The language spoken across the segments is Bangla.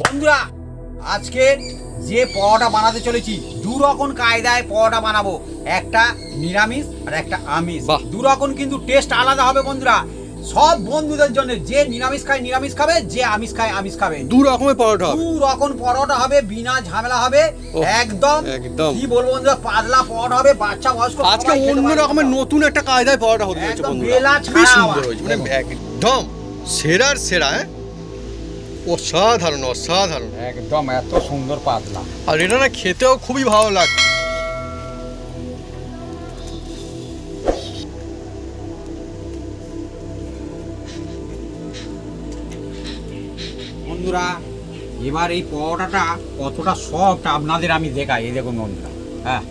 বন্ধুরা আজকে যে পরোটা বানাতে চলেছি দু রকম কায়দায় পরোটা বানাবো। একটা নিরামিষ আর একটা আমিষ। দু রকম কিন্তু টেস্ট আলাদা হবে বন্ধুরা। সব বন্ধুদের জন্য যে নিরামিষ খায় নিরামিষ খাবে যে আমিষ খায় আমিষ খাবে। দু রকমের পরোটা দু রকম পরোটা হবে বিনা ঝামেলা হবে। একদম। একদম। কি বলব বন্ধুরা পাতলা পরোটা হবে বাচ্চা বয়স্ক আজকে অন্য রকমের নতুন একটা কায়দায় পরোটা হতে একদম বন্ধুরা। বেলা ছাড়া মানে একদম। সেরার সেরা হ্যাঁ? অসাধারণ অসাধারণ। একদম এত সুন্দর পাতলা। আর এটা না খেতেও খুবই ভালো লাগছে বন্ধুরা এবার এই পরোটাটা কতটা সফট আপনাদের আমি দেখাই। এই দেখুন বন্ধুরা হ্যাঁ।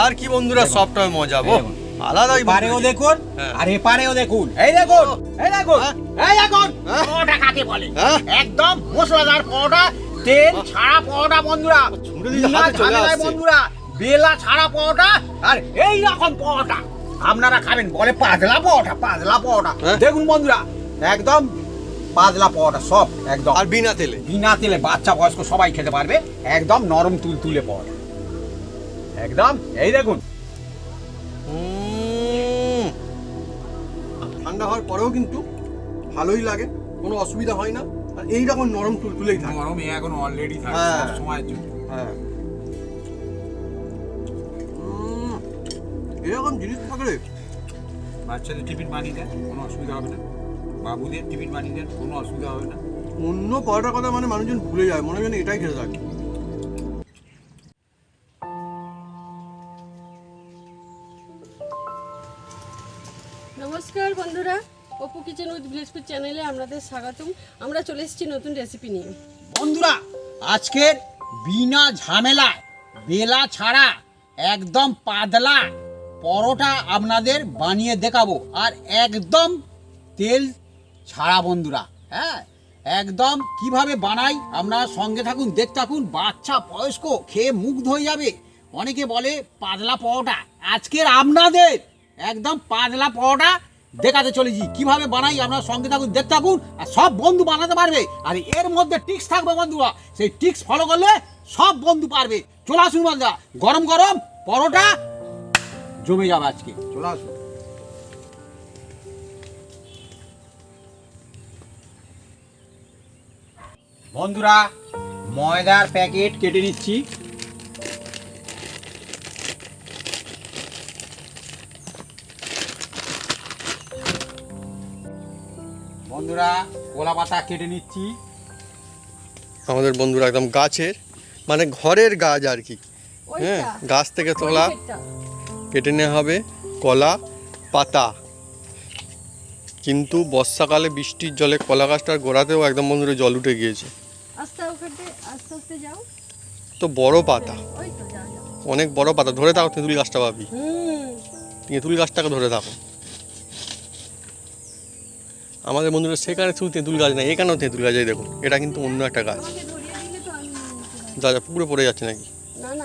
আর কি বন্ধুরা। সবটা মজা এই বো দেখুন। আলাদাই বন্ধুরা। দেখুন হ্যাঁ। আর এপারেও দেখুন এই দেখুন এই দেখুন হ্যাঁ। এই দেখুন হ্যাঁ। পরোটা কাকে বলে। একদম মশলাদার পরোটা তেল ছাড়া পরোটা বন্ধুরা ছুঁড়ে দিলে হাতে চলে আসছে। বন্ধুরা বেলা ছাড়া পরোটা আর এই রকম পরোটা আপনারা খাবেন বলে পাতলা পরোটা পাতলা পরোটা। দেখুন বন্ধুরা একদম পাতলা পরোটা সব একদম আর বিনা তেলে বিনা তেলে বাচ্চা বয়স্ক সবাই খেতে পারবে একদম নরম তুল তুলে পড়ে একদম এই দেখুন ঠান্ডা হওয়ার পরেও কিন্তু ভালোই লাগে কোনো অসুবিধা হয় না। আর এইরকম নরম তুলতুলেই থাকে। নরম এখন অলরেডি থাকে, হ্যাঁ। সব জন্য। হ্যাঁ। এরকম জিনিস থাকলে বাচ্চাদের টিফিন বানিয়ে দেন কোনো অসুবিধা হবে না। বাবুদের টিফিন বানিয়ে দেন কোনো অসুবিধা হবে না। অন্য পরোটার কথা মানে মানুষজন ভুলে যায় মনে হয় এটাই খেতে থাকে। নমস্কার বন্ধুরা অপু কিচেন উইথ ভিলেজপুর চ্যানেলে আপনাদের স্বাগতম। আমরা চলে এসেছি নতুন রেসিপি নিয়ে। বন্ধুরা, আজকের বিনা ঝামেলায়, বেলা ছাড়া, একদম পাতলা পরোটা আপনাদের বানিয়ে দেখাবো। আর একদম তেল ছাড়া বন্ধুরা হ্যাঁ? একদম কীভাবে বানাই, আপনারা সঙ্গে থাকুন, দেখতে থাকুন। বাচ্চা বয়স্ক, খেয়ে মুগ্ধ হয়ে যাবে। অনেকে বলে পাতলা পরোটা। আজকের আপনাদের একদম পাতলা পরোটা দেখাতে চলেছি। কীভাবে বানাই আপনারা সঙ্গে থাকুন, দেখতে থাকুন, আর সব বন্ধু বানাতে পারবে। আর এর মধ্যে টিক্স থাকবে বন্ধুরা। সেই টিক্স ফলো করলে সব বন্ধু পারবে। চলে আসুন বন্ধুরা। গরম গরম পরোটা জমে যাবে আজকে। চলে আসুন। বন্ধুরা, ময়দার প্যাকেট কেটে নিচ্ছি। বন্ধুরা কলা পাতা কেটে নিচ্ছি। আমাদের বন্ধুরা একদম গাছের মানে ঘরের গাছ আর কি। হ্যাঁ গাছ থেকে তোলা কেটে নেওয়া হবে কলা পাতা। কিন্তু বর্ষাকালে বৃষ্টির জলে কলা গাছটার গোড়াতেও একদম বন্ধুরা জল উঠে গিয়েছে। আস্তে ওখানে আস্তে আস্তে যাও। তো বড় পাতা। ওই তো যাও যাও। অনেক বড় পাতা। ধরে থাকো তেঁতুল গাছটা পাবি তেঁতুল গাছটাকে ধরে থাকো। আমাদের বন্ধুরা সেখানে শুধু তেঁতুল গাছ না এখানেও তেঁতুল গাছ দেখুন এটা কিন্তু অন্য একটা গাছ। যা পুকুরে পড়ে যাচ্ছে নাকি?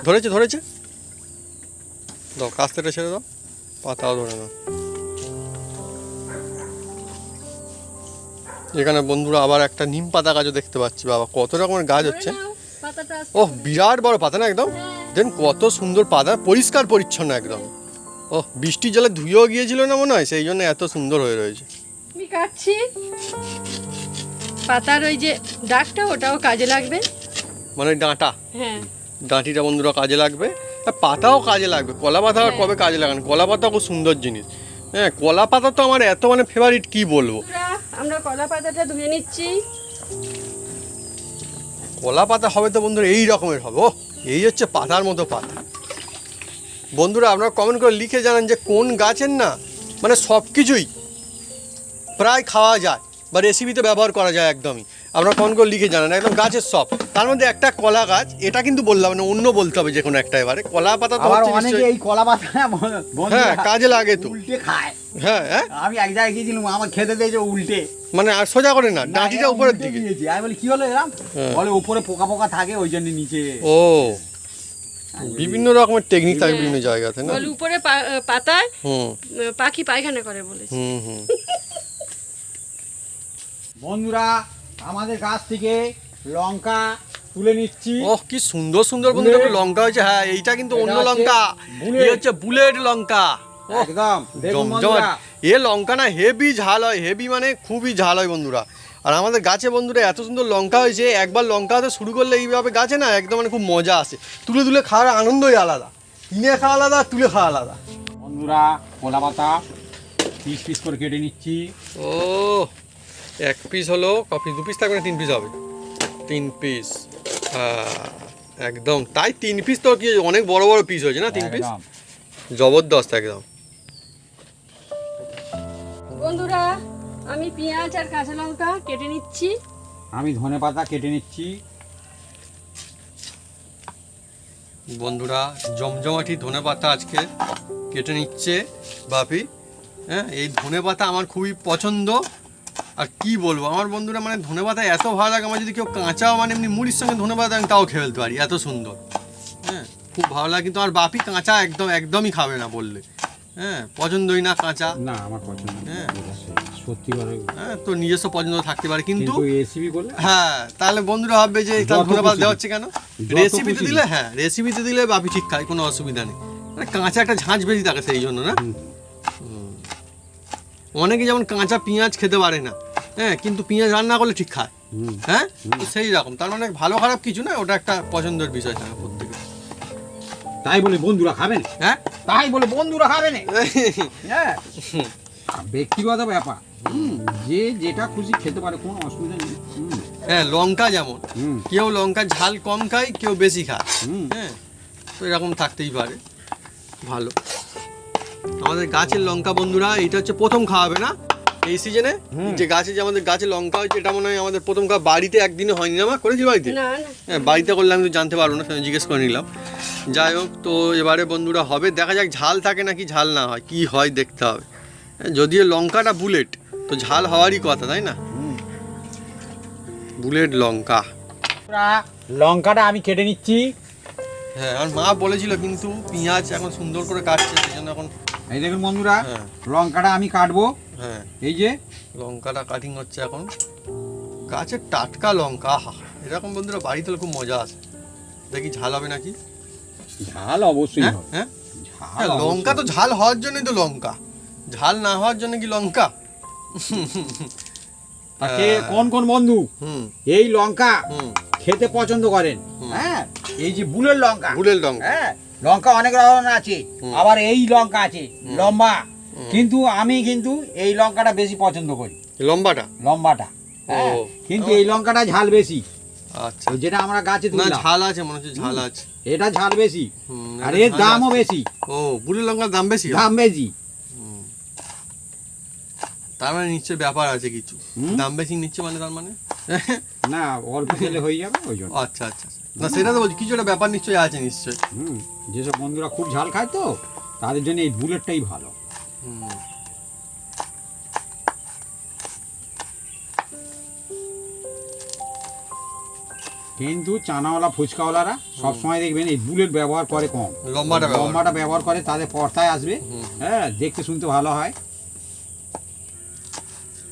ধরেছে ধরেছে? দাও কাস্তেটা ছেড়ে দাও পাতাও ধরে নাও। এখানে বন্ধুরা আবার একটা নিম পাতা গাছও দেখতে পাচ্ছি বাবা কত রকমের গাছ হচ্ছে। ওহ বিরাট বড় পাতা না একদম? হ্যাঁ। দেন কত সুন্দর পাতা পরিষ্কার পরিচ্ছন্ন একদম। ও বৃষ্টির জলে ধুয়েও গিয়েছিল না মনে হয়? সেই জন্য এত সুন্দর হয়ে রয়েছে। কাটছি। পাতার ওই যে ডাকটা ওটাও কাজে লাগবে। মানে ডাঁটা। হ্যাঁ। ডাঁটিটা বন্ধুরা কাজে লাগবে। আর পাতাও কাজে লাগবে। কলা পাতা আর হ্যাঁ। কবে কাজে লাগান? কলা পাতা খুব সুন্দর জিনিস। হ্যাঁ কলা পাতা তো আমার এত মানে ফেভারিট কি বলব? আমরা কলা পাতাটা ধুয়ে নিচ্ছি। কলা পাতা হবে তো বন্ধুরা এই রকমের হবে। ও এই হচ্ছে পাতার মতো পাতা। বন্ধুরা আপনারা কমেন্ট করে লিখে জানান যে কোন গাছের না মানে সব কিছুই প্রায় খাওয়া যায় বা রেসিপিতে ব্যবহার করা যায় একদমই। আপনারা কমেন্ট করে লিখে জানান একদম গাছের সব। তার মধ্যে একটা কলা গাছ এটা কিন্তু বললাম না অন্য বলতে হবে যে কোনো একটা এবারে। কলা পাতা তো আবার হচ্ছে অনেকে এই কলা পাতা হ্যাঁ কাজে লাগে তো। উল্টে খায়। হ্যাঁ হ্যাঁ। আমি এক জায়গায় গিয়েছিলাম আমার খেতে দিয়েছে উল্টে। মানে আর সোজা করে না ডাঁটিটা উপরের দিকে। আমি বলি কি হলো এরম? হ্যাঁ। বলে উপরে পোকা পোকা থাকে ওই জন্য নিচে ও। বিভিন্ন রকমের টেকনিক থাকে বিভিন্ন জায়গাতে না? উপরে পা- পাতায় পাখি পায়খানা করে বলেছে। হুম হুম। বন্ধুরা আমাদের গাছ থেকে লঙ্কা তুলে নিচ্ছি। ওহ কি সুন্দর সুন্দর বন্ধুরা লঙ্কা হয়েছে। হ্যাঁ এইটা কিন্তু অন্য লঙ্কা। এই হচ্ছে বুলেট লঙ্কা। একদম। এ লঙ্কা না হেভি ঝাল হয়। হেভি মানে খুবই ঝাল হয় বন্ধুরা। আর আমাদের গাছে বন্ধুরা এত সুন্দর লঙ্কা হয়েছে একবার লঙ্কা হতে শুরু করলে এইভাবে গাছে না একদম মানে খুব মজা আসে। তুলে তুলে খাওয়ার আনন্দই আলাদা। কিনে খাওয়া আলাদা তুলে খাওয়া আলাদা। বন্ধুরা কলা পাতা পিস পিস করে কেটে নিচ্ছি। ও এক পিস হলো কফি দু পিস থাকবে না তিন পিস হবে। তিন পিস একদম। তাই তিন পিস তো কি অনেক বড় বড় পিস হয়েছে না তিন পিস জবরদস্ত একদম। বন্ধুরা আমি পেঁয়াজ আর কাঁচা লঙ্কা কেটে নিচ্ছি। আমি ধনে পাতা কেটে নিচ্ছি। বন্ধুরা জমজমাটি ধনে পাতা আজকে কেটে নিচ্ছে বাপি। হ্যাঁ এই ধনে পাতা আমার খুবই পছন্দ। আর কি বলব? আমার বন্ধুরা মানে ধনে পাতা এত ভালো লাগে আমার যদি কেউ কাঁচাও মানে এমনি মুড়ির সঙ্গে ধনে পাতা আমি তাও খেয়ে ফেলতে পারি এত সুন্দর। হ্যাঁ খুব ভালো লাগে কিন্তু আমার বাপি কাঁচা একদম একদমই খাবে না বললে। হ্যাঁ পছন্দই না কাঁচা। না আমার পছন্দ হ্যাঁ। সত্যি হ্যাঁ তো নিজস্ব পছন্দ থাকতে পারে কিন্তু হ্যাঁ তাহলে বন্ধুরা ভাববে যে তাহলে যত ধনে পাতা দেওয়া হচ্ছে কেন? রেসিপিতে দিলে হ্যাঁ রেসিপিতে দিলে বাপি ঠিক খায় কোনো অসুবিধা নেই। মানে কাঁচা একটা ঝাঁঝ বেশি থাকে সেই জন্য না। হুম। অনেকে যেমন কাঁচা পেঁয়াজ খেতে পারে না হ্যাঁ কিন্তু পেঁয়াজ রান্না করলে ঠিক খায়। হ্যাঁ? সেই রকম। তার মানে ভালো খারাপ কিছু না ওটা একটা পছন্দের বিষয় থাকে প্রত্যেকের। তাই বলে বন্ধুরা খাবেন হ্যাঁ? তাই বলে বন্ধুরা খাবেন হ্যাঁ। ব্যক্তিগত ব্যাপার। যে যেটা খুশি খেতে পারে কোনো অসুবিধা নেই। হ্যাঁ লঙ্কা যেমন। কেউ লঙ্কা ঝাল কম খায় কেউ বেশি খায়। হুম। হ্যাঁ তো এরকম থাকতেই পারে। ভালো। আমাদের গাছের লঙ্কা বন্ধুরা এটা হচ্ছে প্রথম খাওয়াবে না? এই সিজনে যে গাছে যে আমাদের গাছে লঙ্কা হয়েছে এটা মনে হয় আমাদের প্রথম খাওয়া। বাড়িতে একদিনে হয়নি না করেছি বাড়িতে? না না। হ্যাঁ বাড়িতে করলে আমি তো জানতে পারব না জিজ্ঞেস করে নিলাম। যাই হোক তো এবারে বন্ধুরা হবে। দেখা যাক ঝাল থাকে নাকি ঝাল না হয় কি হয় দেখতে হবে। হ্যাঁ, যদিও লঙ্কাটা বুলেট তো ঝাল হওয়ারই কথা তাই না? বুলেট লঙ্কা। লঙ্কাটা আমি কেটে নিচ্ছি। হ্যাঁ আমার মা বলেছিল কিন্তু পেঁয়াজ এখন সুন্দর করে কাটছে সেই জন্য এখন এই দেখুন বন্ধুরা হ্যাঁ। লঙ্কাটা আমি কাটবো। হ্যাঁ। এই যে লঙ্কাটা কাটিং হচ্ছে এখন। গাছের টাটকা লঙ্কা আহা এরকম বন্ধুরা বাড়িতে হলে খুব মজা আসে দেখি ঝাল হবে নাকি? ঝাল অবশ্যই হ্যাঁ হবে। হ্যাঁ? ঝাল হ্যাঁ লঙ্কা তো ঝাল হওয়ার জন্যই তো লঙ্কা। ঝাল না হওয়ার জন্য কি লঙ্কা? তাকে। কোন কোন বন্ধু? হুম। এই লঙ্কা। হুম। খেতে পছন্দ করেন। হ্যাঁ? এই যে বুলের লঙ্কা। বুলের লঙ্কা। হ্যাঁ? লঙ্কা অনেক রকমের আছে। আবার এই লঙ্কা আছে লম্বা। কিন্তু আমি কিন্তু এই লঙ্কাটা বেশি পছন্দ করি। লম্বাটা? লম্বাটা। হ্যাঁ, কিন্তু এই লঙ্কাটা ঝাল বেশি। আচ্ছা। যেটা আমরা গাছে না ঝাল আছে মনে হচ্ছে ঝাল আছে। এটা ঝাল বেশি। আর এর দামও বেশি। ও বুলের লঙ্কার দাম বেশি? দাম বেশি। তার মানে নিশ্চয় ব্যাপার আছে কিছু। দাম বেশি নিচ্ছে মানে তার মানে? না অল্প হয়ে যাবে ওই জন্য। আচ্ছা আচ্ছা। না সেটা তো বলছি কিছু একটা ব্যাপার নিশ্চয়ই আছে নিশ্চয় হুম যেসব বন্ধুরা খুব ঝাল খায় তো তাদের জন্য এই বুলেটটাই ভালো। হুম। কিন্তু চানাওয়ালা ফুচকাওয়ালারা সবসময় দেখবেন এই বুলেট ব্যবহার করে কম। লম্বাটা লম্বাটা ব্যবহার করে তাদের পর্তায় আসবে। হ্যাঁ দেখতে শুনতে ভালো হয়।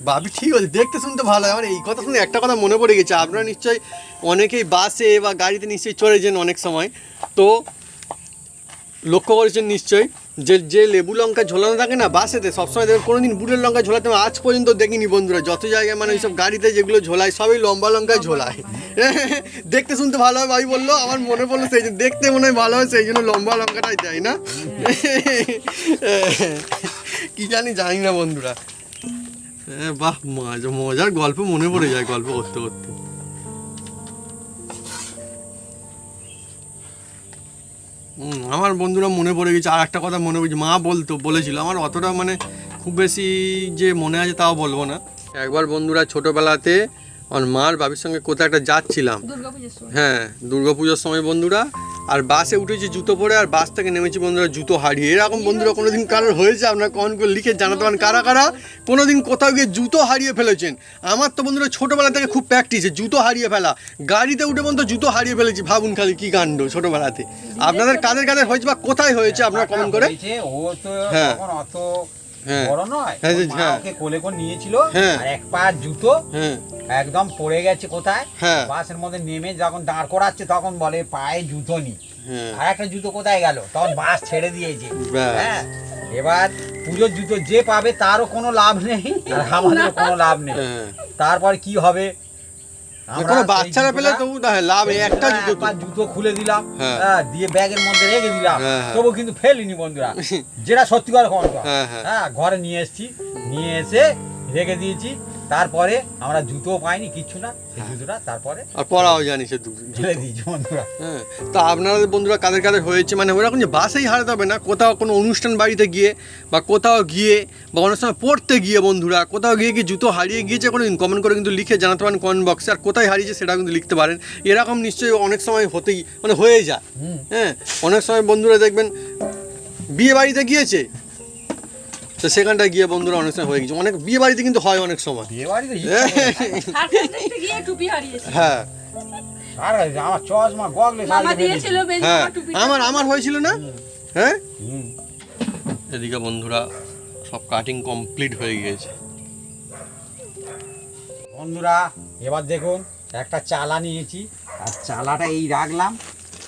ভাবি, ঠিক আছে, দেখতে শুনতে ভালো হয়। আমার এই কথা শুনে একটা কথা মনে পড়ে গেছে, আপনারা নিশ্চয়ই অনেকেই বাসে বা গাড়িতে নিশ্চয়ই চড়েছেন অনেক সময়। তো লক্ষ্য করেছেন নিশ্চয়ই, যে যে লেবু লঙ্কা ঝোলানো থাকে না বাসেতে, সবসময় দেখবেন কোনোদিন বুড়ের লঙ্কা ঝোলাতে আজ পর্যন্ত দেখিনি বন্ধুরা, যত জায়গায় মানে ওইসব গাড়িতে যেগুলো ঝোলায়, সবই লম্বা লঙ্কায় ঝোলায়। দেখতে শুনতে ভালো হয় ভাই বলল, আমার মনে পড়ল সেই জন্য দেখতে মনে হয় ভালো হয়, সেই জন্য লম্বা লঙ্কাটাই দেয় না। কি জানি জানি না বন্ধুরা। বাহ মজা মজার গল্প মনে পড়ে যায় গল্প করতে করতে। আমার বন্ধুরা মনে পড়ে গেছে আর একটা কথা মনে পড়েছে মা বলতো বলেছিল আমার অতটা মানে খুব বেশি যে মনে আছে তাও বলব না। একবার বন্ধুরা ছোটোবেলাতে আমার মার বাবির সঙ্গে কোথাও একটা যাচ্ছিলাম। হ্যাঁ দুর্গাপুজোর সময় বন্ধুরা আর বাসে উঠেছি জুতো পরে আর বাস থেকে নেমেছি বন্ধুরা জুতো হারিয়ে। এরকম বন্ধুরা কোনোদিন কারোর হয়েছে? আপনারা কমেন্ট করে লিখে জানাতে পারেন কারা কারা কোনোদিন কোথাও গিয়ে জুতো হারিয়ে ফেলেছেন। আমার তো বন্ধুরা ছোটোবেলা থেকে খুব প্র্যাকটিস জুতো হারিয়ে ফেলা। গাড়িতে উঠে বন্ধু জুতো হারিয়ে ফেলেছি ভাবুন খালি কী কাণ্ড ছোটোবেলাতে। আপনাদের কাদের কাদের হয়েছে বা কোথায় হয়েছে আপনারা কমেন্ট করে। হ্যাঁ। হ্যাঁ। বড় নয় হ্যাঁ, মা হ্যাঁ। ওকে কোলে করে নিয়েছিল। আর এক পা জুতো একদম পড়ে গেছে কোথায়। বাসের মধ্যে নেমে যখন দাঁড় করাচ্ছে তখন বলে পায়ে জুতো নি আর একটা জুতো কোথায় গেল তখন বাস ছেড়ে দিয়েছে। হ্যাঁ এবার পুজোর জুতো যে পাবে তারও কোনো লাভ নেই আর আমাদেরও কোনো লাভ নেই তারপর কি হবে কোনো বাচ্চারা পেলে তবু লাভ একটা হ্যাঁ, জুতো জুতো খুলে দিলাম হ্যাঁ। হ্যাঁ, দিয়ে ব্যাগের মধ্যে রেখে দিলাম। তবু কিন্তু ফেলিনি বন্ধুরা যেটা সত্যি কথা। হ্যাঁ ঘরে নিয়ে এসেছি নিয়ে এসে রেখে দিয়েছি তারপরে আমরা জুতো পাইনি কিচ্ছু না সেই জুতোটা তারপরে আর পড়াও জানি সে ফেলে দিয়েছি বন্ধুরা। হ্যাঁ তা আপনাদের বন্ধুরা কাদের কাদের হয়েছে? মানে ওরকম যে বাসেই হারাতে হবে না কোথাও কোনো অনুষ্ঠান বাড়িতে গিয়ে বা কোথাও গিয়ে বা অনেক সময় পড়তে গিয়ে বন্ধুরা কোথাও গিয়ে কি জুতো হারিয়ে গিয়েছে কোনো কমেন্ট করে কিন্তু লিখে জানাতে পারেন কমেন্ট বক্সে আর কোথায় হারিয়েছে সেটা কিন্তু লিখতে পারেন। এরকম নিশ্চয়ই অনেক সময় হতেই মানে হয়ে যায়। হ্যাঁ অনেক সময় বন্ধুরা দেখবেন বিয়ে বাড়িতে গিয়েছে তো সেখানটায় গিয়ে বন্ধুরা অনেক সময় হয়ে গেছে। অনেক বিয়ে বাড়িতে কিন্তু হয় অনেক সময়। বিয়ে বাড়িতে হ্যাঁ। আমার হ্যাঁ। টুপি আমার আমার হয়েছিল না? হ্যাঁ? এদিকে বন্ধুরা সব কাটিং কমপ্লিট হয়ে গিয়েছে। বন্ধুরা এবার দেখুন একটা চালা নিয়েছি। আর চালাটা এই রাখলাম।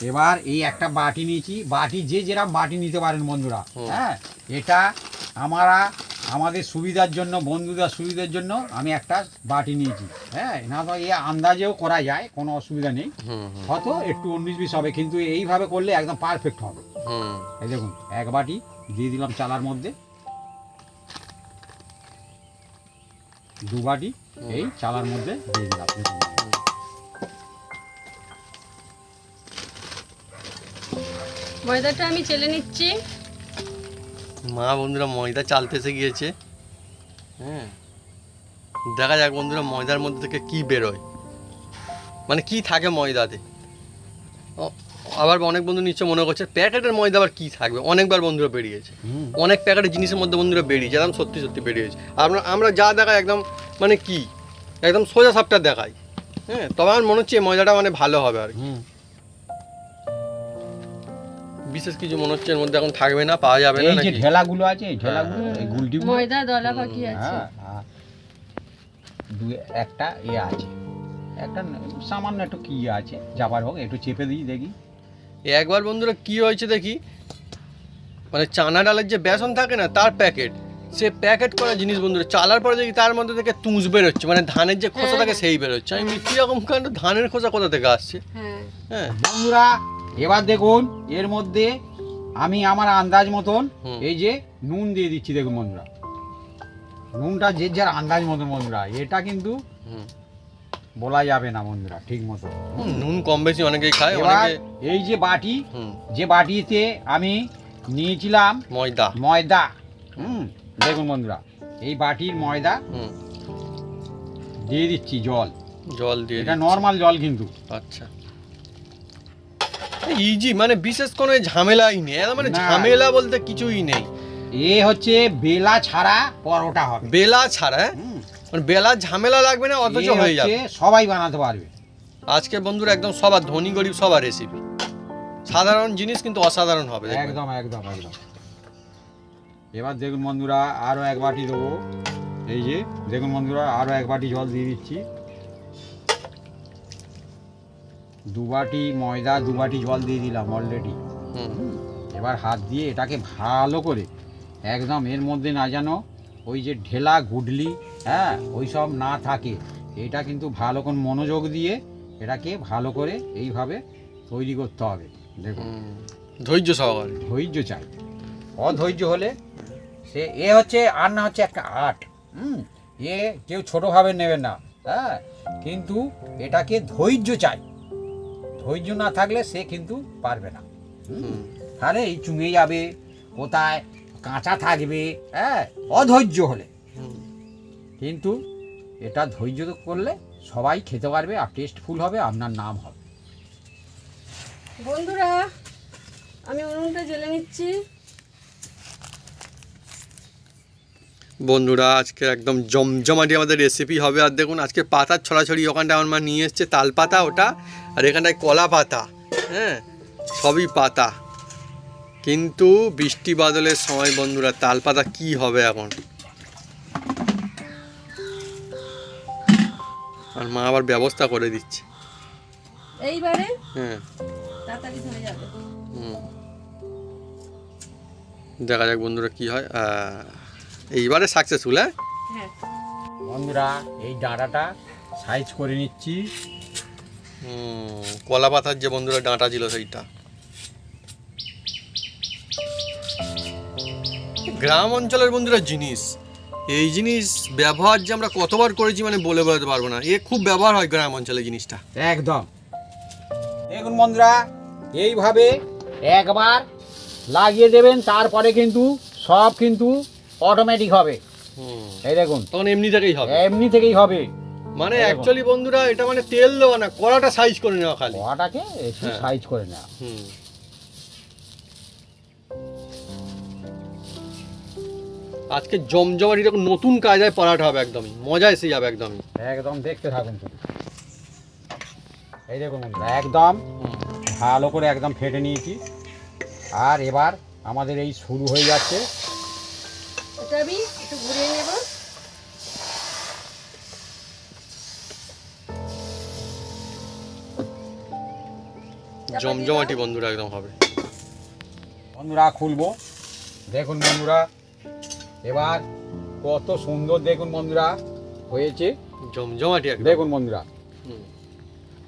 এবার এই একটা বাটি নিয়েছি। বাটি যে যেরকম বাটি নিতে পারেন বন্ধুরা হ্যাঁ এটা আমরা আমাদের সুবিধার জন্য বন্ধুদের সুবিধার জন্য আমি একটা বাটি নিয়েছি। হ্যাঁ না তো এ আন্দাজেও করা যায় কোনো অসুবিধা নেই। হয়তো একটু উনিশ বিশ হবে কিন্তু এইভাবে করলে একদম পারফেক্ট হবে। এই দেখুন এক বাটি দিয়ে দিলাম চালার মধ্যে। দু বাটি এই চালার মধ্যে দিয়ে দিলাম। ময়দাটা আমি চেলে নিচ্ছি। মা বন্ধুরা ময়দা চালতে এসে গিয়েছে। হ্যাঁ। দেখা যাক বন্ধুরা ময়দার মধ্যে থেকে কি বেরোয়। মানে কি থাকে ময়দাতে? আবার অনেক বন্ধু নিশ্চয় মনে করছে প্যাকেটের ময়দা আবার কি থাকবে? অনেকবার বন্ধুরা বেরিয়েছে। অনেক প্যাকেটের জিনিসের মধ্যে বন্ধুরা বেরিয়েছে একদম সত্যি সত্যি বেরিয়েছে। আমরা আমরা যা দেখাই একদম মানে কি? একদম সোজা সাপটা দেখাই। হ্যাঁ তবে আমার মনে হচ্ছে ময়দাটা মানে ভালো হবে আর কি। বিশেষ কিছু মনে হচ্ছে এর মধ্যে এখন থাকবে না পাওয়া যাবে না এই যে নাকি? ঢেলাগুলো আছে এই ঢেলাগুলো এই গুলটিগুলো ময়দা দলা পাকি আছে। হ্যাঁ দু একটা এ আছে। একটা ন- সামান্য একটু কি আছে যাবার হোক একটু চেপে দিই দেখি। একবার বন্ধুরা কি হয়েছে দেখি? মানে চানা ডালের যে বেসন থাকে না তার প্যাকেট। সে প্যাকেট করা জিনিস বন্ধুরা চালার পরে দেখি তার মধ্যে থেকে তুষ বেরোচ্ছে মানে ধানের যে খোসা থাকে সেই বেরোচ্ছে। আমি কি রকম কাণ্ড ধানের খোসা কোথা থেকে আসছে? হ্যাঁ। হ্যাঁ। বন্ধুরা এবার দেখুন এর মধ্যে আমি আমার আন্দাজ মতন এই যে নুন দিয়ে দিচ্ছি দেখুন বন্ধুরা। নুনটা যে যার আন্দাজ মতন বন্ধুরা এটা কিন্তু। বলা যাবে না বন্ধুরা ঠিক মতো। নুন কম বেশি অনেকেই খায় অনেকে এই যে বাটি যে বাটিতে আমি নিয়েছিলাম ময়দা। ময়দা হুম দেখুন বন্ধুরা এই বাটির ময়দা দিয়ে দিচ্ছি জল। জল দিয়ে এটা নর্মাল জল কিন্তু। আচ্ছা। ইজি মানে বিশেষ কোনো ঝামেলাই নেই। মানে ঝামেলা বলতে কিছুই নেই। এ হচ্ছে বেলা ছাড়া পরোটা হবে। বেলা ছাড়া হ্যাঁ? মানে বেলা ঝামেলা লাগবে না অথচ হয়ে যাবে। সবাই বানাতে পারবে। আজকে বন্ধুরা একদম সবার ধনী গরিব সবার রেসিপি সাধারণ জিনিস কিন্তু অসাধারণ হবে একদম একদম একদম। এবার দেখুন বন্ধুরা আরও এক বাটি দেবো। এই যে দেখুন বন্ধুরা আরও এক বাটি জল দিয়ে দিচ্ছি। দু বাটি ময়দা দু বাটি জল দিয়ে দিলাম অলরেডি হুম, এবার হাত দিয়ে এটাকে ভালো করে একদম এর মধ্যে না যেন ওই যে ঢেলা গুডলি হ্যাঁ ওই সব না থাকে। এটা কিন্তু ভালো করে মনোযোগ দিয়ে এটাকে ভালো করে এইভাবে তৈরি করতে হবে। দেখুন। ধৈর্য সহকারে। ধৈর্য চাই। অধৈর্য হলে সে এ হচ্ছে আর না হচ্ছে একটা আর্ট। হুম। এ কেউ ছোটোভাবে নেবে না। হ্যাঁ কিন্তু এটাকে ধৈর্য চাই। ধৈর্য না থাকলে সে কিন্তু পারবে না। আরে এই চুঙে যাবে কোথায়? কাঁচা থাকবে হ্যাঁ অধৈর্য হলে। কিন্তু এটা ধৈর্য করলে সবাই খেতে পারবে আর টেস্টফুল হবে আপনার নাম হবে। বন্ধুরা আমি উনুনটা জেলে নিচ্ছি। বন্ধুরা আজকে একদম জমজমাটি আমাদের রেসিপি হবে। আর দেখুন আজকে পাতার ছড়াছড়ি ওখানটা আমার মা নিয়ে এসছে তাল পাতা ওটা। আর এখানটায় কলা পাতা হ্যাঁ? সবই পাতা। কিন্তু বৃষ্টি বাদলের সময় বন্ধুরা তাল পাতা কি হবে এখন? আর মা আবার ব্যবস্থা করে দিচ্ছে। এইবারে? হ্যাঁ। তাড়াতাড়ি ধরে যাবে। হুম। দেখা যাক বন্ধুরা কি হয়। এইবারে সাকসেসফুল হ্যাঁ? হ্যাঁ। বন্ধুরা এই ডাঁটাটা সাইজ করে নিচ্ছি। কলা পাতার যে বন্ধুরা ডাঁটা ছিল সেইটা। গ্রাম অঞ্চলের বন্ধুরা জিনিস এই জিনিস ব্যবহার যে আমরা কতবার করেছি মানে বলে বোঝাতে পারব না। এ খুব ব্যবহার হয় গ্রাম অঞ্চলে জিনিসটা। একদম। দেখুন বন্ধুরা এইভাবে একবার লাগিয়ে দেবেন তারপরে কিন্তু সব কিন্তু অটোমেটিক হবে। হুম, এই দেখুন। তখন এমনি থেকেই হবে। এমনি থেকেই হবে। মানে অ্যাকচুয়ালি বন্ধুরা এটা মানে তেল দেওয়া না কড়াটা সাইজ করে নেওয়া খালি। কড়াটাকে একটু হ্যাঁ। সাইজ করে নেওয়া। হুম। আজকে জমজমাট এরকম নতুন কায়দায় পড়াটা হবে একদমই মজা এসে যাবে একদমই। একদম দেখতে থাকুন শুধু এই দেখুন একদম ভালো করে একদম ফেটে নিয়েছি। আর এবার আমাদের এই শুরু হয়ে যাচ্ছে। এটা আমি একটু ঘুরিয়ে নেব। জমজমাটি বন্ধুরা একদম হবে। বন্ধুরা খুলবো। দেখুন বন্ধুরা এবার কত সুন্দর দেখুন বন্ধুরা হয়েছে। জমজমাটি একদম। দেখুন বন্ধুরা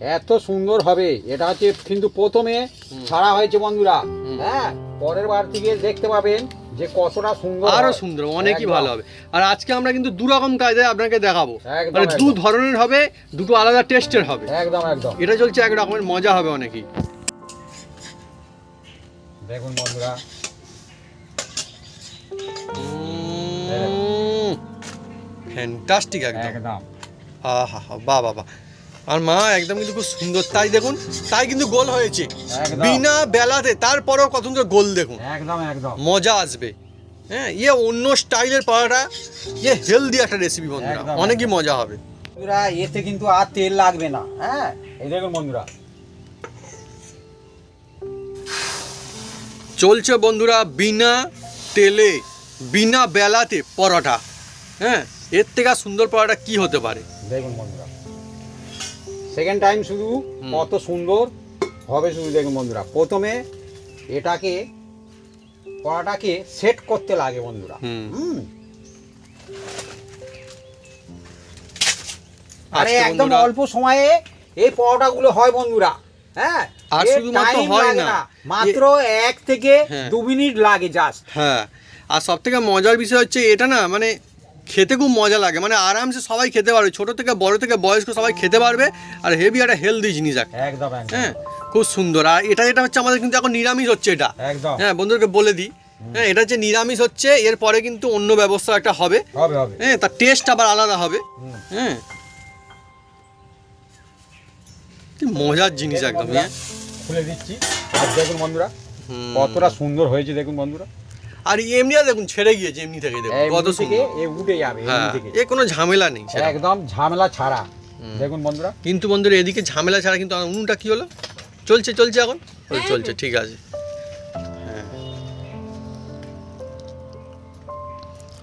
এত সুন্দর হবে। এটা হচ্ছে কিন্তু প্রথমে। ছাড়া হয়েছে বন্ধুরা। হ্যাঁ পরের বার থেকে দেখতে পাবেন যে কতটা সুন্দর আরও সুন্দর অনেকই ভালো হবে। আর আজকে আমরা কিন্তু দু রকম কায়দায় আপনাকে দেখাবো। একদম, মানে দু ধরনের হবে দুটো আলাদা টেস্টের হবে। একদম একদম। এটা চলছে এক রকমের মজা হবে অনেকই। দেখুন বন্ধুরা। ফ্যান্টাস্টিক একদম। আহা বাহ বাহ আর মা একদম কিন্তু খুব সুন্দর। তাই দেখুন তাই কিন্তু গোল হয়েছে। বিনা বেলাতে তারপরেও কত সুন্দর গোল দেখুন। একদম একদম। মজা আসবে। হ্যাঁ ইয়ে অন্য স্টাইলের পাড়াটা ইয়ে হেলদি একটা রেসিপি বন্ধুরা। অনেকই মজা হবে। বন্ধুরা এতে কিন্তু আর তেল লাগবে না। হ্যাঁ এই দেখুন বন্ধুরা। চলছে বন্ধুরা বিনা তেলে বিনা বেলাতে পরোটা। হ্যাঁ এর থেকে সুন্দর পরোটা কি হতে পারে? দেখুন বন্ধুরা সেকেন্ড টাইম শুধু। কত সুন্দর হবে শুধু দেখুন বন্ধুরা। প্রথমে এটাকে পরোটাকে সেট করতে লাগে বন্ধুরা। হুম। আরে একদম অল্প সময়ে এই পরোটাগুলো হয় বন্ধুরা। হ্যাঁ আর শুধুমাত্র হয় না, মাত্র এক থেকে হ্যাঁ। দু মিনিট লাগে জাস্ট হ্যাঁ আর সব থেকে মজার বিষয় হচ্ছে এটা না মানে খেতে খুব মজা লাগে মানে আরামসে সবাই খেতে পারবে ছোট থেকে বড় থেকে বয়স্ক সবাই খেতে পারবে আর হেভি একটা হেলদি জিনিস একদম হ্যাঁ খুব সুন্দর আর এটা যেটা হচ্ছে আমাদের কিন্তু এখন নিরামিষ হচ্ছে এটা। একদম। হ্যাঁ বন্ধুদেরকে বলে দিই। হ্যাঁ এটা হচ্ছে নিরামিষ হচ্ছে এরপরে কিন্তু অন্য ব্যবস্থা একটা হবে। হ্যাঁ তার টেস্ট আবার আলাদা হবে। হ্যাঁ কি মজার জিনিস একদম হ্যাঁ খুলে দিচ্ছি। আর দেখুন বন্ধুরা হুম। কতটা সুন্দর হয়েছে দেখুন বন্ধুরা। আর এমনি আর দেখুন ছেড়ে গিয়েছে এমনি থেকে দেখুন কত থেকে সুন্দর। এ উঠে যাবে এমনি হ্যাঁ থেকে। এ কোনো ঝামেলা নেই একদম ঝামেলা ছাড়া দেখুন বন্ধুরা। কিন্তু বন্ধুরা এদিকে ঝামেলা ছাড়া কিন্তু আমার উনুনটা কি হলো? চলছে চলছে এখন? হ্যাঁ, চলছে হ্যাঁ। ঠিক আছে।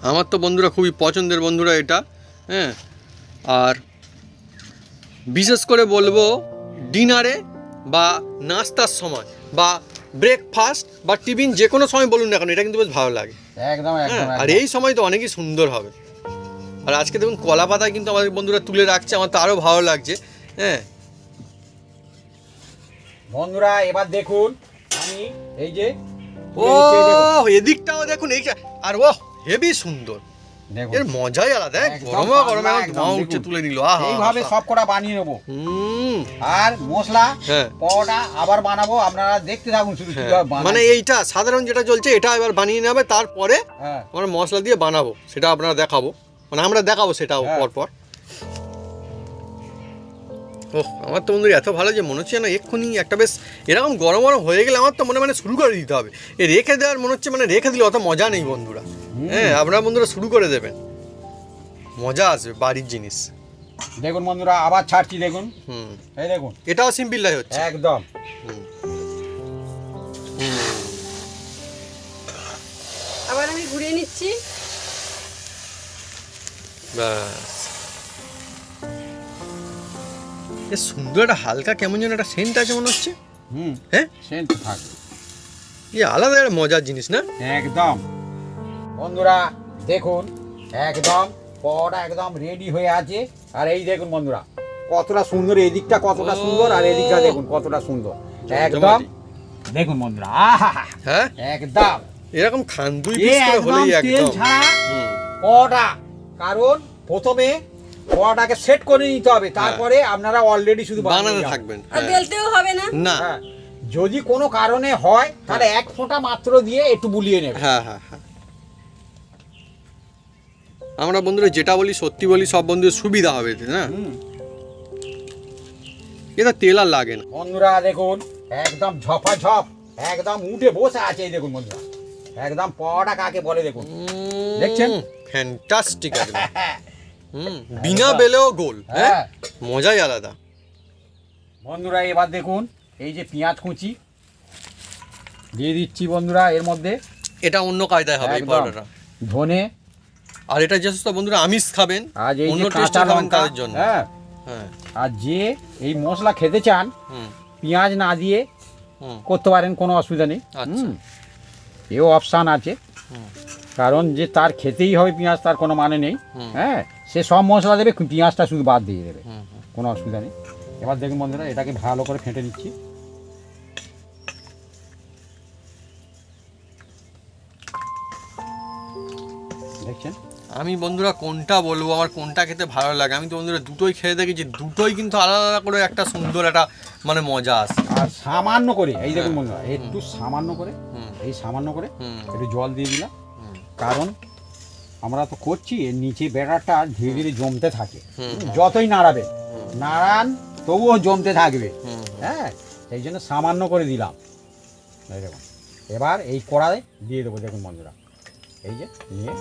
আমার তো বন্ধুরা খুবই পছন্দের বন্ধুরা এটা হ্যাঁ। আর বিশেষ করে বলব ডিনারে বা নাস্তার সময় বা ব্রেকফাস্ট বা টিফিন যে কোনো সময় বলুন না কেন এটা কিন্তু বেশ ভালো লাগে। একদম হ্যাঁ আর এই সময় তো অনেকই সুন্দর হবে। আর আজকে দেখুন কলা পাতা কিন্তু আমাদের বন্ধুরা তুলে রাখছে আমার তো আরও ভালো লাগছে। হ্যাঁ। বন্ধুরা এবার দেখুন আমি এই যে ও এদিকটাও দেখুন এই আর ও হেভি সুন্দর। এর মজাই আলাদা এক একদম গরমে এখন ধোঁয়া উঠছে তুলে নিল আহা এইভাবে সব কটা বানিয়ে নেব। আর মশলা হ্যাঁ। পরোটা আবার বানাবো আপনারা দেখতে থাকুন শুধু হ্যাঁ। মানে এইটা সাধারণ যেটা চলছে এটা এবার বানিয়ে নেবে তারপরে হ্যাঁ। আমরা মশলা দিয়ে বানাবো সেটা আপনারা দেখাবো। মানে আমরা দেখাবো সেটাও পরপর। পর পর ওহ আমার তো বন্ধুরা এত ভালো যে মনে হচ্ছে না এক্ষুনি একটা বেশ এরকম গরম গরম হয়ে গেলে আমার তো মনে মানে শুরু করে দিতে হবে। এ রেখে দেওয়ার মনে হচ্ছে মানে রেখে দিলে অত মজা নেই বন্ধুরা। হ্যাঁ আপনারা বন্ধুরা শুরু করে দেবেন। মজা আসবে বাড়ির জিনিস। দেখুন বন্ধুরা আবার ছাড়ছি দেখুন। হুম। এই দেখুন। এটাও সিম্পল লাই হচ্ছে। একদম। হুম। দিচ্ছি ব্যাস। এ সুন্দর একটা হালকা কেমন যেন একটা সেন্ট আছে মনে হচ্ছে। হুম। হ্যাঁ? সেন্ট থাকবে এই আলাদা একটা মজার জিনিস না? একদম। বন্ধুরা দেখুন একদম পটা একদম রেডি হয়ে আছে। আর এই দেখুন বন্ধুরা কতটা সুন্দর এদিকটা কতটা সুন্দর আর এদিকটা দেখুন কতটা সুন্দর। একদম দেখুন বন্ধুরা হ্যাঁ? একদম। এরকম খান দুই পিস করে একদম হলেই তেল একদম। কারণ প্রথমে পটাকে সেট করে নিতে হবে তারপরে আপনারা অলরেডি শুধু বানাতে থাকবেন। আর হ্যাঁ। বেলতেও হবে না? না। হ্যাঁ। যদি কোনো কারণে হয় তাহলে এক ফোঁটা মাত্র দিয়ে একটু বুলিয়ে নেবে হ্যাঁ হ্যাঁ হ্যাঁ। আমরা বন্ধুরা যেটা বলি সত্যি বলি সব বন্ধুদের সুবিধা হবে না? এটা তেল আর লাগে না। বন্ধুরা দেখুন একদম ঝপা ঝপ একদম উঠে বসে আছে এই দেখুন বন্ধুরা। একদম পটা কাকে বলে দেখুন। দেখছেন? ফ্যান্টাস্টিক একদম। হুম বিনা বেলেও গোল হ্যাঁ? হ্যাঁ। মজাই আলাদা। বন্ধুরা এবার দেখুন এই যে পেঁয়াজ কুচি দিয়ে দিচ্ছি বন্ধুরা এর মধ্যে। এটা অন্য কায়দায় হবে এই। পাউডারটা ধনে আর এটা যে সমস্ত বন্ধুরা আমিষ খাবেন। আর এই অন্য খাবেন তাদের জন্য। হ্যাঁ। হ্যাঁ। আর যে এই মশলা খেতে চান পেঁয়াজ না দিয়ে করতে পারেন কোনো অসুবিধা নেই। আচ্ছা। এও অপশান আছে। কারণ যে তার খেতেই হবে পেঁয়াজ তার কোনো মানে নেই। হ্যাঁ সে সব মশলা দেবে পেঁয়াজটা শুধু বাদ দিয়ে দেবে। কোনো অসুবিধা নেই। এবার দেখুন বন্ধুরা এটাকে ভালো করে ফেটে নিচ্ছি। দেখছেন? আমি বন্ধুরা কোনটা বলব? আমার কোনটা খেতে ভালো লাগে? আমি তো বন্ধুরা দুটোই খেয়ে দেখেছি দুটোই কিন্তু আলাদা আলাদা করে একটা সুন্দর একটা মানে মজা আসে আর সামান্য করে এই দেখুন বন্ধুরা একটু সামান্য করে এই সামান্য করে একটু জল দিয়ে দিলাম। কারণ আমরা তো করছি এর নিচে বেড়াটা ধীরে ধীরে জমতে থাকে। যতই নাড়াবে নাড়ান তবুও জমতে থাকবে। হ্যাঁ সেই জন্য সামান্য করে দিলাম। এই দেখুন এবার এই কড়াই দিয়ে দেবো দেখুন বন্ধুরা। এই যে নিয়ে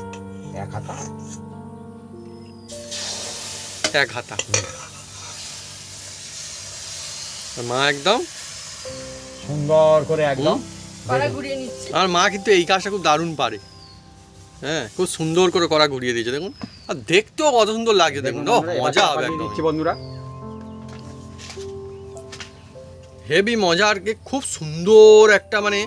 এক হাতা। এক হাতা। আর মা একদম? সুন্দর করে একদম আর মা কিন্তু এই কাজটা খুব দারুণ পারে। হ্যাঁ খুব সুন্দর করে করা ঘুরিয়ে দিয়েছে দেখুন। আর দেখতেও কত সুন্দর লাগছে দেখুন। ও মজা হবে একদম। বন্ধুরা। হেভি মজা আর কি খুব সুন্দর একটা মানে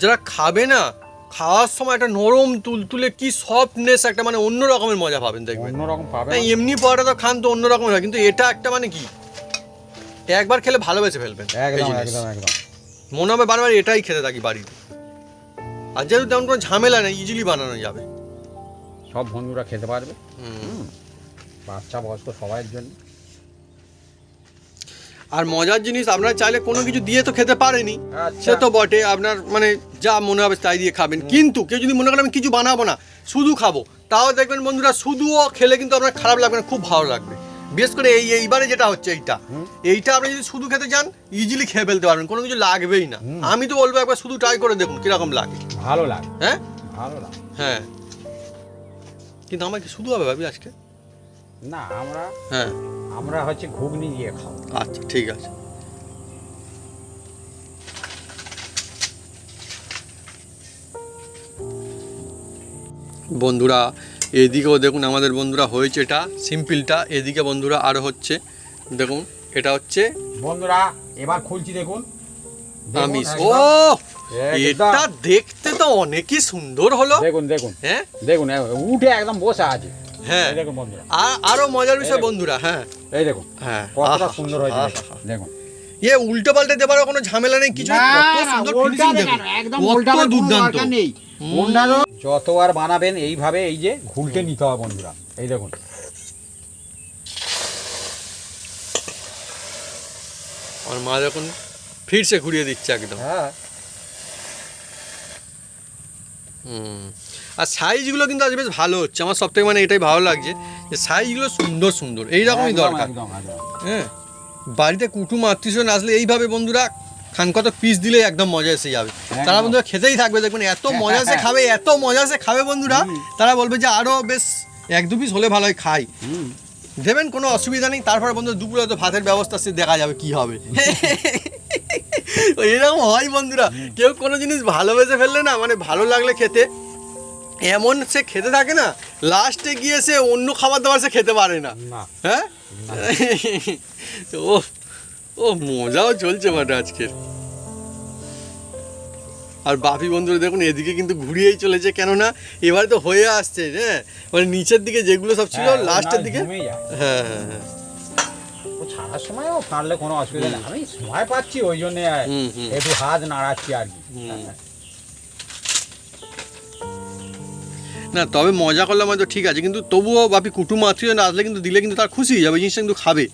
যারা খাবে না খাওয়ার সময় একটা নরম তুলতুলে কি সফটনেস একটা মানে অন্য রকমের মজা পাবেন দেখবেন। অন্যরকম পাবে এমনি পরোটা তো খান তো অন্য রকমের হয় কিন্তু এটা একটা মানে কি? একবার খেলে ভালোবেসে ফেলবেন। এই একদম জিনিস। একদম একদম। মনে হবে বারবার এটাই খেতে থাকি বাড়িতে। আর যেহেতু তেমন কোনো ঝামেলা নেই ইজিলি বানানো যাবে। সব বন্ধুরা খেতে পারবে। হুম। বাচ্চা বয়স্ক সবাইয়ের জন্য। আর মজার জিনিস আপনার চাইলে কোনো কিছু দিয়ে তো খেতে পারেনি। আচ্ছা। সে তো বটে আপনার মানে যা মনে হবে তাই দিয়ে খাবেন। কিন্তু কেউ যদি মনে করেন আমি কিছু বানাবো না শুধু খাব তাও দেখবেন বন্ধুরা শুধুও খেলে কিন্তু আপনার খারাপ লাগবে না খুব ভালো লাগবে। বিশেষ করে এই এইবারে যেটা হচ্ছে এইটা। এইটা আপনি যদি শুধু খেতে চান ইজিলি খেয়ে ফেলতে পারবেন কোনো কিছু লাগবেই না। আমি তো বলব একবার শুধু ট্রাই করে দেখুন কীরকম লাগে। ভালো লাগে। হ্যাঁ? ভালো লাগে। হ্যাঁ। কিন্তু আমার কি শুধু হবে ভাবি আজকে? না আমরা হ্যাঁ। আমরা হচ্ছে ঘুগনি দিয়ে খাব। আচ্ছা ঠিক আছে। বন্ধুরা এদিকেও দেখুন আমাদের বন্ধুরা হয়েছে এটা সিম্পলটা। এদিকে বন্ধুরা আরও হচ্ছে দেখুন এটা হচ্ছে বন্ধুরা এবার খুলছি দেখুন। দেখুন, আমিষ ও এটা দেখতে তো অনেকই সুন্দর হলো। দেখুন দেখুন। হ্যাঁ? দেখুন উঠে একদম বসে আছে। হ্যাঁ। এই দেখুন বন্ধুরা। আর আরও মজার বিষয় বন্ধুরা হ্যাঁ। এই দেখুন হ্যাঁ। কতটা সুন্দর হয়েছে দেখুন। আহা। ইয়ে উল্টো পাল্টে দেবারও কোনো ঝামেলা নেই কিছু কত সুন্দর ফিনিশিং দেখুন কত দুর্দান্ত। হুম। যতবার বানাবেন এইভাবে এই যে ঘুলটে নিতে হবে বন্ধুরা। এই দেখুন। আর মা যখন ফিরছে ঘুরিয়ে দিচ্ছে একদম। হ্যাঁ। আর সাইজগুলো কিন্তু আজ বেশ ভালো হচ্ছে। আমার সব থেকে মানে এটাই ভালো লাগছে যে সাইজগুলো সুন্দর সুন্দর। এইরকমই দরকার। হ্যাঁ। বাড়িতে কুটুম আত্মীয় আসলে এইভাবে বন্ধুরা খান কত পিস দিলে একদম মজা এসে যাবে। তারা বন্ধুরা খেতেই থাকবে। দেখবেন এত মজা সে খাবে এত মজা সে খাবে বন্ধুরা। তারা বলবে যে আরও বেশ এক দু পিস হলে ভালো হয় খাই। দেবেন কোনো অসুবিধা নেই। তারপরে বন্ধু দুপুরে তো ভাতের ব্যবস্থা সে দেখা যাবে কি হবে। এরকম হয় বন্ধুরা। কেউ কোনো জিনিস ভালোবেসে ফেললে না মানে ভালো লাগলে খেতে। এমন সে খেতে থাকে না লাস্টে গিয়ে সে অন্য খাবার দাবার সে খেতে পারে না। হ্যাঁ? ও ও মজাও চলছে মাঠে আজকের আর বাপি বন্ধুরা দেখুন এদিকে কিন্তু ঘুরিয়েই চলেছে কেননা এবারে তো হয়ে আসছে হ্যাঁ? মানে নিচের দিকে যেগুলো সব ছিল হ্যাঁ, লাস্টের দিকে হ্যাঁ হ্যাঁ হ্যাঁ। ও ছাড়ার ফাড়লে কোনো অসুবিধা নেই। আমি সময় পাচ্ছি ওই জন্য। একটু হাত নাড়াচ্ছি আর কি। না তবে মজা করলাম হয়তো ঠিক আছে কিন্তু তবুও বাপি কুটুম আত্মীয় না আসলে কিন্তু দিলে কিন্তু তার খুশি হয়ে যাবে জিনিসটা কিন্তু খাবে।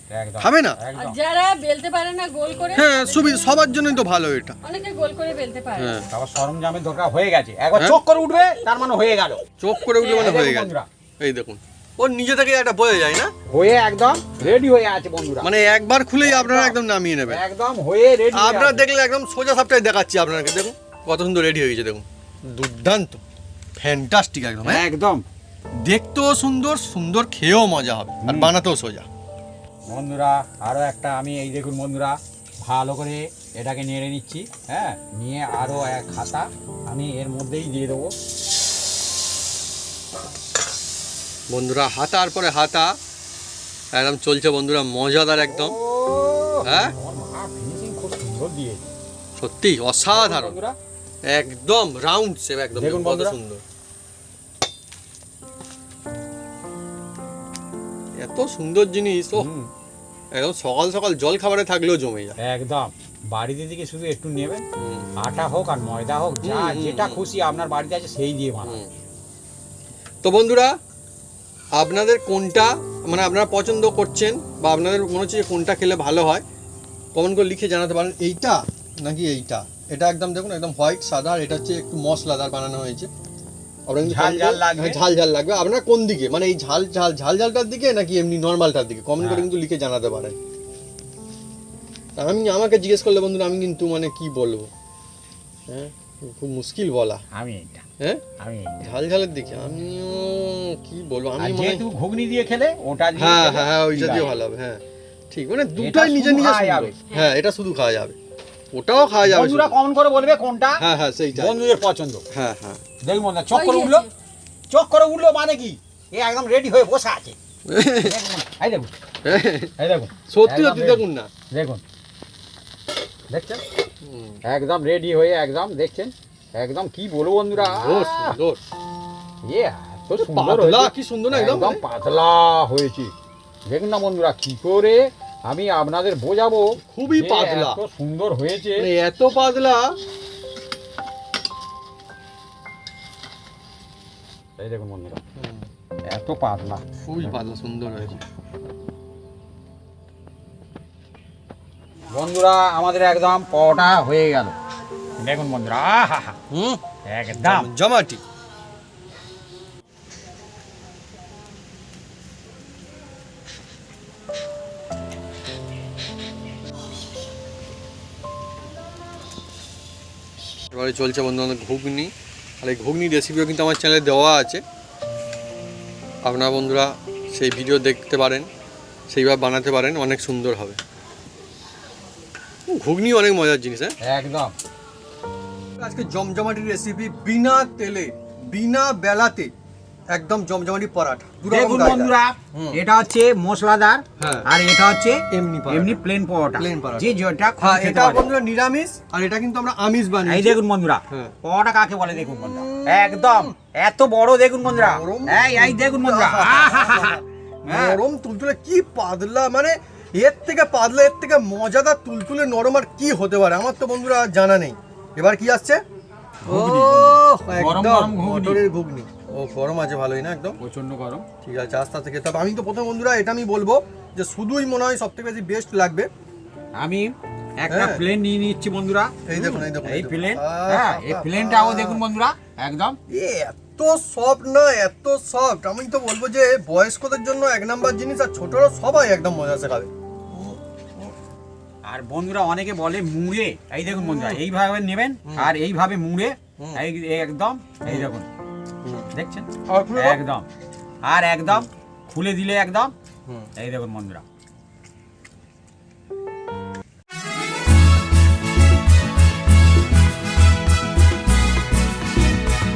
খাবে না? যারা বেলতে পারে না গোল করে হ্যাঁ সবার জন্যই তো ভালো এটা। অনেকে গোল করে বেলতে পারে। হ্যাঁ। তারপর সরঞ্জামের দরকার হয়ে গেছে। একবার হ্যাঁ? চোখ করে উঠবে তার মানে হয়ে গেল। চোখ করে উঠলে মানে হয়ে গেল এই দেখুন। ওর নিজে থেকে একটা বোঝা যায় না? হয়ে একদম রেডি হয়ে আছে বন্ধুরা। মানে একবার খুলেই আপনারা একদম নামিয়ে নেবেন একদম হয়ে রেডি আপনারা দেখলে একদম সোজা সাপটাই দেখাচ্ছি আপনাকে দেখুন। কত সুন্দর রেডি হয়ে গেছে দেখুন। দুর্দান্ত। ফ্যান্টাস্টিক একদম হ্যাঁ? একদম। দেখতেও সুন্দর সুন্দর খেয়েও মজা হবে। আর বানাতেও সোজা। বন্ধুরা আরও একটা আমি এই দেখুন বন্ধুরা ভালো করে এটাকে নেড়ে নিচ্ছি হ্যাঁ? নিয়ে আরও এক খাতা আমি এর মধ্যেই দিয়ে দেবো। বন্ধুরা হাতার পরে হাতা একদম চলছে বন্ধুরা মজাদার একদম। হ্যাঁ? সত্যি অসাধারণ। একদম রাউন্ড শেপ একদম কত সুন্দর। এত সুন্দর জিনিস ও একদম সকাল সকাল জল খাবারে থাকলেও জমে যায়। একদম। বাড়িতে দিকে শুধু একটু নেবেন। আটা হোক আর ময়দা হোক যা যেটা খুশি আপনার বাড়িতে আছে সেই দিয়ে বানান তো বন্ধুরা আপনাদের কোনটা মানে আপনারা পছন্দ করছেন বা আপনাদের মনে হচ্ছে যে কোনটা খেলে ভালো হয় কমেন্ট করে লিখে জানাতে পারেন। এইটা নাকি এইটা? এটা একদম দেখুন একদম হোয়াইট সাদা আর এটা হচ্ছে একটু মশলাদার বানানো হয়েছে। আপনারা ঝাল ঝাল লাগবে। হ্যাঁ, ঝাল ঝাল লাগবে। আপনারা কোন দিকে? মানে এই ঝাল ঝাল ঝাল ঝালটার দিকে নাকি এমনি নর্মালটার দিকে? কমেন্ট করে হ্যাঁ। কিন্তু লিখে জানাতে পারেন। আমি আমাকে জিজ্ঞেস করলে বন্ধুরা আমি কিন্তু মানে কি বলব? হ্যাঁ? খুব মুশকিল বলা। আমি হ্যাঁ? আমি ঝাল ঝালের দিকে। আমিও কি বলব? আমি মনে যেহেতু ঘুগনি দিয়ে খেলে ওটা দিয়ে হ্যাঁ হ্যাঁ ওইটা দিয়ে ভালো হবে হ্যাঁ। ঠিক মানে দুটাই নিজে নিজে সুন্দর। হ্যাঁ এটা শুধু খাওয়া যাবে। ওটাও খাওয়া যাবে বন্ধুরা শুধু। কমেন্ট করে বলবে কোনটা? হ্যাঁ হ্যাঁ সেইটা বন্ধুদের পছন্দ। হ্যাঁ হ্যাঁ। চক করে উঠল। চক করে উঠল মানে কি? এ একদম রেডি হয়ে বসে আছে। এই দেখুন। এই দেখুন। সত্যি সত্যি দেখুন না। দেখুন। দেখছেন? একদম রেডি হয়ে একদম দেখছেন? একদম কি বলব বন্ধুরা? সুন্দর সুন্দর। এ এত সুন্দর কি সুন্দর না একদম? একদম পাতলা হয়েছে। দেখুন না বন্ধুরা কি করে আমি আপনাদের বোঝাবো? খুবই পাতলা। এত সুন্দর হয়েছে। মানে এত পাতলা। এই দেখুন বন্ধুরা। এত পাতলা। খুবই পাতলা সুন্দর হয়েছে। বন্ধুরা আমাদের একদম পটা হয়ে গেল। দেখুন বন্ধুরা আহা হা হুম? একদম। জমাটি। এবারে চলছে বন্ধু আমাদের ঘুগনি। আর এই ঘুগনি রেসিপিও কিন্তু আমার চ্যানেলে দেওয়া আছে। আপনারা বন্ধুরা সেই ভিডিও দেখতে পারেন সেইভাবে বানাতে পারেন অনেক সুন্দর হবে। ঘুগনি অনেক মজার জিনিস হ্যাঁ? একদম। আজকে জমজমাটি রেসিপি বিনা তেলে বিনা বেলাতে একদম জমজমাটি পরাঠা। দেখুন বন্ধুরা এটা হচ্ছে মশলাদার হ্যাঁ। আর এটা হচ্ছে এমনি এমনি প্লেন পরোটা। যে যেটা হ্যাঁ এটা বন্ধুরা নিরামিষ আর এটা কিন্তু আমরা আমিষ এই বানিয়েছি দেখুন বন্ধুরা হ্যাঁ। পরোটা কাকে বলে দেখুন বন্ধুরা? একদম। এত বড় দেখুন বন্ধুরা। এই এই দেখুন বন্ধুরা। আহাহাহা। হ্যাঁ। তুলতুলে কি পাতলা মানে এর থেকে পাতলা এর থেকে মজাদার তুলতুলে নরম আর কি হতে পারে? আমার তো বন্ধুরা জানা নেই। এবার কি আসছে? ও একদম ঘুগনি। মটরের ঘুগনি। ও গরম আছে ভালোই না একদম? প্রচণ্ড গরম। ঠিক আছে আস্তে আস্তে খেতে হবে। আমি তো প্রথম বন্ধুরা এটা আমি বলব যে শুধুই মনে হয় সব থেকে বেশি বেস্ট লাগবে। আমি একটা হ্যাঁ। প্লেন নিয়ে নিচ্ছি বন্ধুরা। এই দেখুন, এই দেখুন, এই প্লেন হ্যাঁ এই প্লেনটাও দেখুন বন্ধুরা একদম। এ এত সফট না এত সফট আমি তো বলব যে বয়স্কদের জন্য এক নাম্বার জিনিস আর ছোটরা সবাই একদম মজা আছে খাবে আর বন্ধুরা অনেকে বলে মুড়ে। এই দেখুন বন্ধুরা এইভাবে নেবেন আর এইভাবে মুড়ে। একদম এই দেখুন। দেখছেন। একদম। আর একদম খুলে দিলে একদম। এই দেখুন বন্ধুরা।